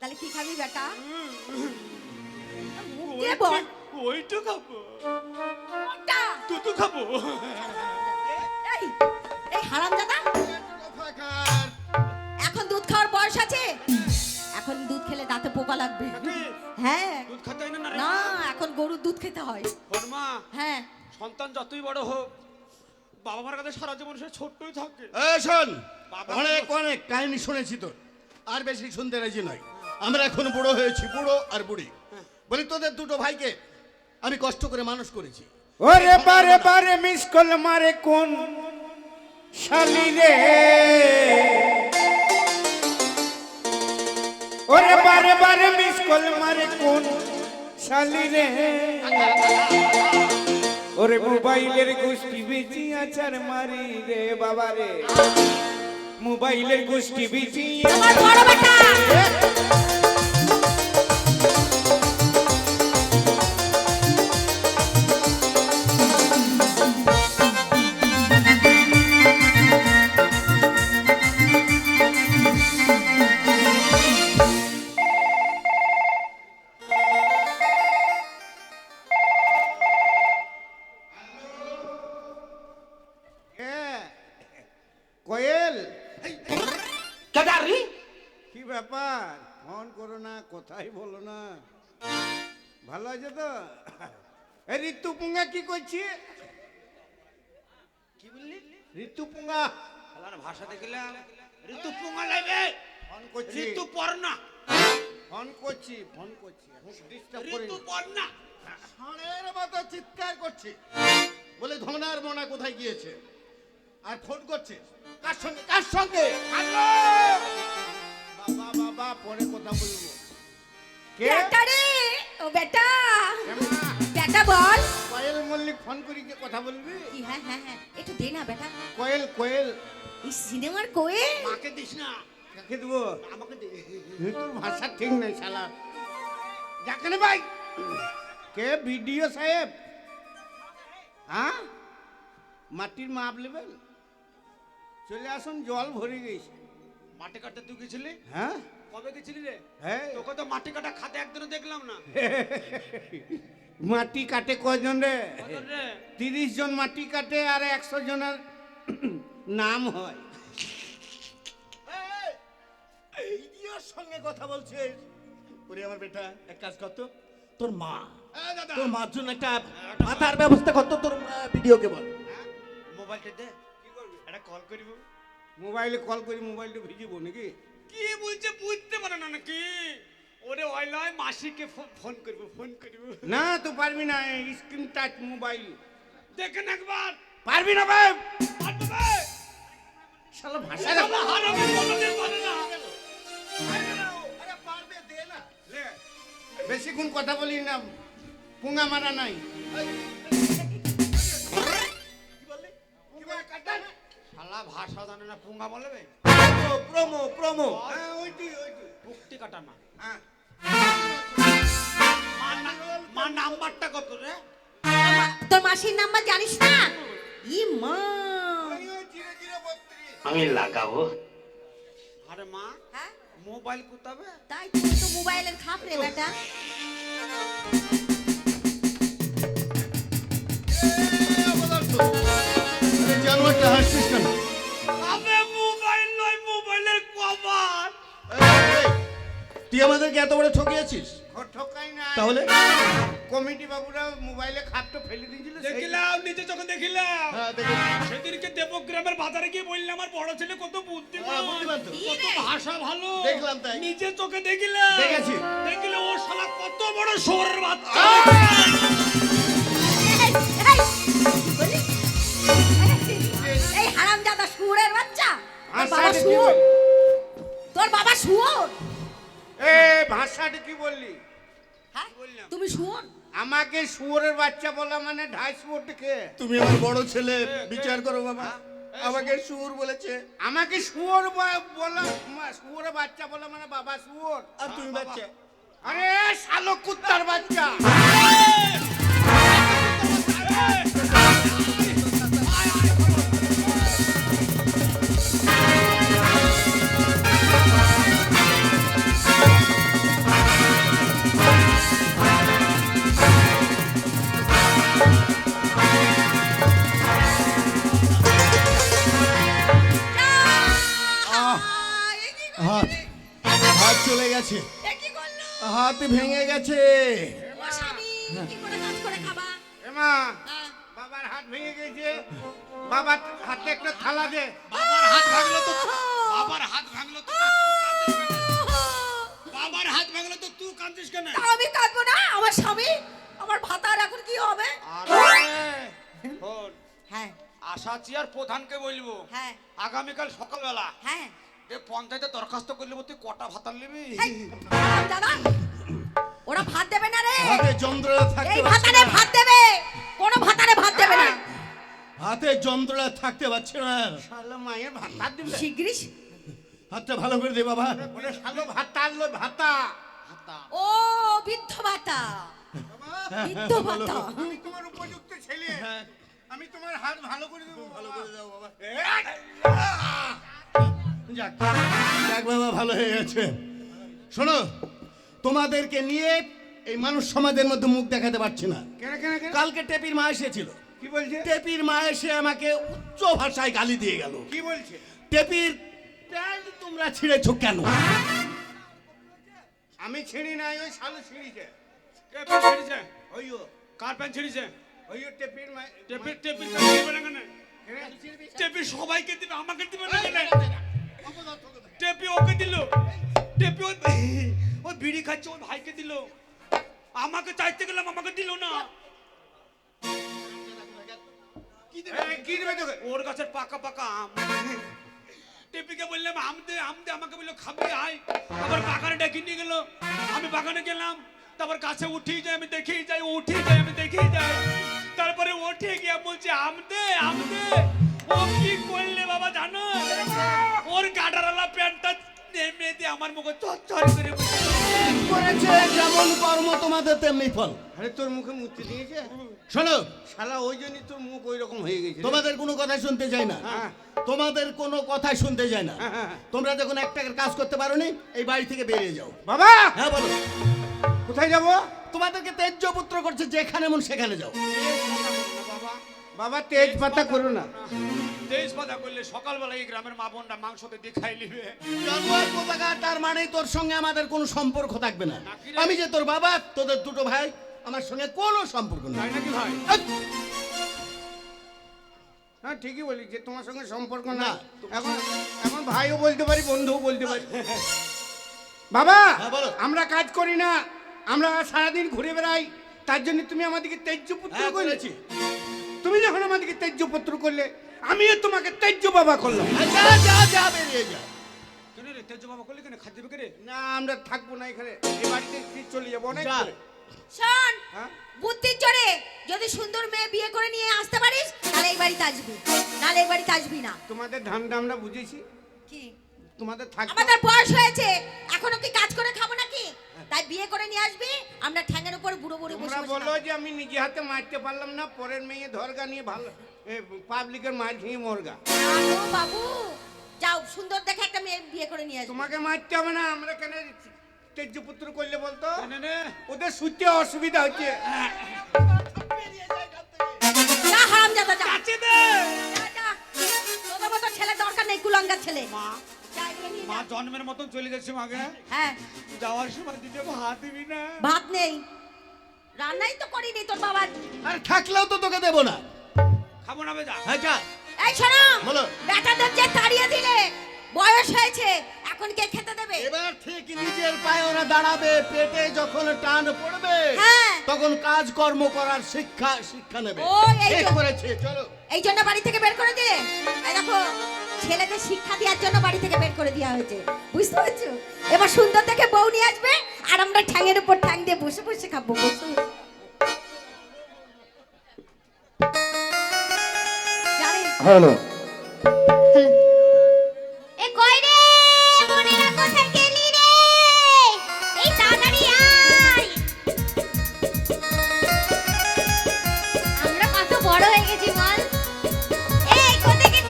তাহলে কি খাবি বেটা? দিয়ে বল? ওইটা খাব। ওটা। তুতু খাব। এই এই হারাম দাদা। এখন দুধ খাওয়ার বয়স আছে? এখন দুধ খেলে দাঁতে পোকা লাগবে। হ্যাঁ। দুধ খেতে হয় না না এখন গরুর দুধ খেতে হয়। হনুমা হ্যাঁ। সন্তান যতই বড় হোক বাবা মার কাছে সারা জীবন সে ছোট্টই থাকে। এই শোন বাবা- অনেক অনেক কাহিনী শুনেছি তোর। আর বেশি শুনতে রাজি নয়। আমরা এখন বুড়ো হয়েছি বুড়ো আর বুড়ি। বলি তোদের দুটো ভাইকে আমি কষ্ট করে মানুষ করেছি। ওরে বারে বারে মিস কল মারে কোন শালি রে? ওরে বারে বারে মিস কল মারে কোন শালি রে? ওরে মোবাইলের গোষ্ঠী বেচি আচার মারি রে বাবা রে। মোবাইলের গোষ্ঠী বেচি আমার বড় বেটা। না ভালো আছে তো? ঋতু পুঙ্গা কি করছি? কি বললি? ঋতু পুঙ্গা। ভাষা দেখিলাম। ঋতু পোঙা লাগবে। ফোন করছি। ঋতু পর্ণা। ফোন করছি ফোন করছি। ঋতু পর্ণা। ষাঁড়ের মতো চিৎকার করছে। বলে ধনার মোনা কোথায় গিয়েছে? আর ফোন করছে কার সঙ্গে? কার সঙ্গে? বাবা বাবা পরে কথা বলব। কে? বেটা রে ও বেটা বেটা বল! কোয়েল মল্লিক ফোন করি কে কথা বলবি? কি হ্যাঁ হ্যাঁ হ্যাঁ। একটু দে না বেটা কোয়েল কোয়েল। এই সিনেমার মাকে দিস না। কাকে দেবো আমাকে দে। তোর ভাষা ঠিক নেই শালা। যাকে ভাই। কে? সাহেব। হ্যাঁ? মাটির মাপ নেবেন? চলে আসুন জল ভরে গেছে। মাটি কাটতে তুই গেছিলি? হ্যাঁ? কবে গেছিলি রে? হ্যাঁ তোকে তো মাটি কাটা খাতে একদিনও দেখলাম না। মাটি কাটে কজন রে? তিরিশ জন মাটি কাটে আর একশো জনের নাম হয়। ভিডিওর সঙ্গে কথা বলছিস। ওরে আমার বেটা এক কাজ কর তো। তোর মা দাদা। তোর মার জন্য একটা মাথার ব্যবস্থা কর তো তোর আহ, ভিডিওকে বল। মোবাইলটা দে। কি করবি? একটা কল করিব। মোবাইলে কল করি মোবাইলটা ভিজিব নাকি? কি বলছে বুঝতে পারে না নাকি? ওরে ওই নয় মাসিকে ফোন করব ফোন করব। না তো পারবি না স্ক্রিন টাচ মোবাইল। দেখেন একবার। পারবি না ভাই? পারবে ভাই? শালা ভাষা শালা হারামি কোনোদিন পারে না। বেশিক্ষণ কথা বলি না পুঙ্গা মারা নাই। শালা ভাষা জানে না পুঙ্গা বলবে প্রমো প্রমো হ্যাঁ, ওইটি, ওইটি। পুক্তি কাটা মা হ্যাঁ। মা না- মা নাম্বারটা কত রে? তোর মাসির নাম্বার জানিস না? ই মা। আমি লাগাবো। আরে মা হ্যাঁ? মোবাইল কোথাবে তাই তুই তো মোবাইলের খাপ রে বেটা। জানোয়ারটা হাসছিস কেন? আবে মোবাইল নয় মোবাইলের কভার। তুই আমাদেরকে এত বড় ঠকিয়েছিস? ঠকাই না। তাহলে? কমিটি বাবুরা মোবাইলে খাপটা ফেলে দিয়েছিল দেখিলাম নিজে চোখে দেখিলাম। হ্যাঁ সেদিনকে দেবগ্রামের বাজারে গিয়ে বললাম আমার বড় ছেলে কত বুদ্ধিমান হ্যাঁ, কত ভাষা ভালো। দেখলাম তাই। নিজে চোখে দেখিলাম। দেখেছি। দেখিলে ও শালা কত বড় শোরের বাচ্চা। আমাকে শুয়োরের বাচ্চা বলা মানে ঢাই শুয়োরটাকে। তুমি আমার বড় ছেলে বিচার করো বাবা। আমাকে শুয়োর। বলেছে। আমাকে শুয়োর বলা মা- শুয়োরের বাচ্চা বলা মানে বাবা শুয়োর। আর তুমি বাচ্চা? আরে শালক কুত্তার বাচ্চা। হাত ভেঙে গেছে। ও স্বামী কি করে কাজ করে খাবা? এমা হ্যাঁ। বাবার হাত ভেঙে গেছে। বাবার হাতে একটা থালা দে। বাবার হাত ভাঙলো তো বাবার হাত ভাঙলো তো বাবার হাত ভাঙলো তো তুই কাঁদছিস কেন? আমি কাঁদবো না আমার স্বামী আমার ভাতার এখন কি হবে? হ্যাঁ। আশা চেয়ার প্রধানকে বলব। হ্যাঁ। আগামীকাল সকালবেলা হ্যাঁ। এ পঞ্চায়েতে দরখাস্ত করলে তুই কটা ভাতার নিবি দাদা ওরা ভাত দেবে না রে। হাতে যন্ত্রণা থাকতে এই ভাতারে ভাত দেবে। কোন ভাতারে ভাত দেবে না। হাতে যন্ত্রণা থাকতে পারছে না। শালো মায়ের ভাতা দিবে শিগগিরি হাতটা ভালো করে দে বাবা। ওরে শালো ভাতা আনলো ভাতা। ও বৃদ্ধ ভাতা। বৃদ্ধ ভাতা। আমি তোমার উপযুক্ত ছেলে। হ্যাঁ। আমি তোমার হাত ভালো করে দেবো ভালো করে দাও বাবা। যাক যাক বাবা ভালো হয়ে গেছে। শোনো তোমাদেরকে নিয়ে এই মানুষ সমাজের মধ্যে মুখ দেখাতে পারছি না। কেন কেন কেন? কালকে টেপির মা এসেছিল। কি বলছে? টেপির মা এসে আমাকে উচ্চ ভাষায় গালি দিয়ে গেল। কি বলছে? টেপির প্যান্ট তোমরা ছিঁড়েছো কেন? আমি ছিঁড়ি নাই ওই শালো ছিঁড়িছে। প্যান্ট ছিঁড়িছে ওইও কার প্যান্ট ছিঁড়িছে? ওইও টেপির মা- টেপির টেপির প্যান্ট দিবে না কেন? কেন? টেপি সবাইকে দিবে আমাকে দিবে না টেপি ওকে দিল। টেপি ওই বিড়ি খাচ্ছে ওই ভাইকে দিল। আমাকে চাইতে গেলাম আমাকে দিল না। ওর গাছের পাকা পাকা আম। টেপিকে বললাম আম দে আম দে। আমাকে বলল খাবি আয়। আবার বাগানে ডেকে নিয়ে গেল। আমি বাগানে গেলাম। তারপর কাছে উঠেই যাই আমি দেখেই যাই ও উঠেই যাই আমি দেখেই যাই। তারপরে উঠে গিয়ে বলছে আম দে আম দে। ও কি করলে? জানো? ওর গাডারালা প্যান্টটা নেমে দিয়ে আমার মুখে চচ্চর করে। করেছে যেমন কর্ম তোমাদের তেমনি ফল। আরে তোর মুখে মুক্তি দিয়েছে? শোনো। শালা ওই জন্যই তোর মুখ ওই রকম হয়ে গেছে। তোমাদের কোনো কথা শুনতে চাই না। হ্যাঁ। তোমাদের কোনো কথা শুনতে চাই না। হ্যাঁ, হ্যাঁ। তোমরা যখন এক টাকার কাজ করতে পারো নি এই বাড়ি থেকে বেরিয়ে যাও। বাবা! হ্যাঁ বলো। কোথায় যাব? তোমাদেরকে তেজ্য পুত্র করছে যেখানে মন সেখানে যাও। বাবা বাবা তেজ পাতা করো না। দেশ বাধা করলে সকালবেলা এই গ্রামের মা বোনরা মাংসতে দেখাই নিবে। জন্মের পতাকা তার মানে তোর সঙ্গে আমাদের কোনো সম্পর্ক থাকবে না। আমি যে তোর বাবা তোদের দুটো ভাই আমার সঙ্গে কোনো সম্পর্ক নেই। নাকি ভাই? হ্যাঁ ঠিকই বলি যে তোমার সঙ্গে সম্পর্ক না। এখন এখন ভাইও বলতে পারি বন্ধুও বলতে পারি। বাবা হ্যাঁ, বলো। আমরা কাজ করি না। আমরা সারাদিন ঘুরে বেড়াই। তার জন্য তুমি আমাদেরকে তেজ্যপুত্র হ্যাঁ, করলে। করেছি। তুমি যখন আমাদেরকে তেজ্যপুত্র করলে আমিও তোমাকে তেজ্য বাবা করলাম। যা যা যা বেরিয়ে যা। কেন রে তেজ বাবা করলে কেন? খাদ্য কে না আমরা থাকব না এখানে। এই বাড়িতে ফিরে চলে যাব অনেক যা। শোন হ্যাঁ? বুদ্ধির জোরে যদি সুন্দর মেয়ে বিয়ে করে নিয়ে আসতে পারিস তাহলে এই বাড়িতে আসবি। নাহলে এই বাড়িতে আসবি না। তোমাদের ধান্দা আমরা বুঝেছি। কি? তোমাদের আমাদের বয়স হয়েছে। এখনও কি কাজ করে খাব নাকি? তাই বিয়ে করে নিয়ে আসবি আমরা ঠ্যাঙের উপর বুড়ো বুড়ো বসে বলো যে আমি নিজে হাতে মারতে পারলাম না পরের মেয়ে ধরগা নিয়ে ভালো পাবলিকের মার খেয়ে মরগা। বাবু যাও সুন্দর দেখে একটা মেয়ে বিয়ে করে নিয়ে তোমাকে মারতে হবে না আমরা কেন তেজ্যপুত্র করলে বলতো? নে নে ওদের শুতে অসুবিধা হচ্ছে। যা হারাম যাতা যা। কাছে দে! যা, যা। তোদের মতো ছেলে দরকার নেই কুলঙ্গা ছেলে। মা জন্মের মতন চলে যাচ্ছে মাকে। হ্যাঁ। যাওয়ার সময় দিতে ভাত দিবি না। ভাত নেই। রান্নাই তো করিনি তোর বাবা আর থাকলেও তো তোকে দেবো না। খাব না বেজা হ্যাঁ যা এই শোনো বলো। বেটাদের যে তাড়িয়ে দিলে বয়স হয়েছে এখন কে খেতে দেবে? এবার ঠিক নিজের পায়ে ওরা দাঁড়াবে পেটে যখন টান পড়বে হ্যাঁ। তখন কাজ কর্ম করার শিক্ষা শিক্ষা নেবে। ও, এই করেছে চলো। এই জন্য বাড়ি থেকে বের করে দিলে? এই দেখো ছেলেদের শিক্ষা দেওয়ার জন্য বাড়ি থেকে বের করে দেওয়া হয়েছে। বুঝতে পারছ? এবার সুন্দর দেখে বউ নিয়ে আসবে আর আমরা ঠ্যাঙের উপর ঠ্যাং দিয়ে বসে বসে খাব বসে। বসে। জানিস হ্যালো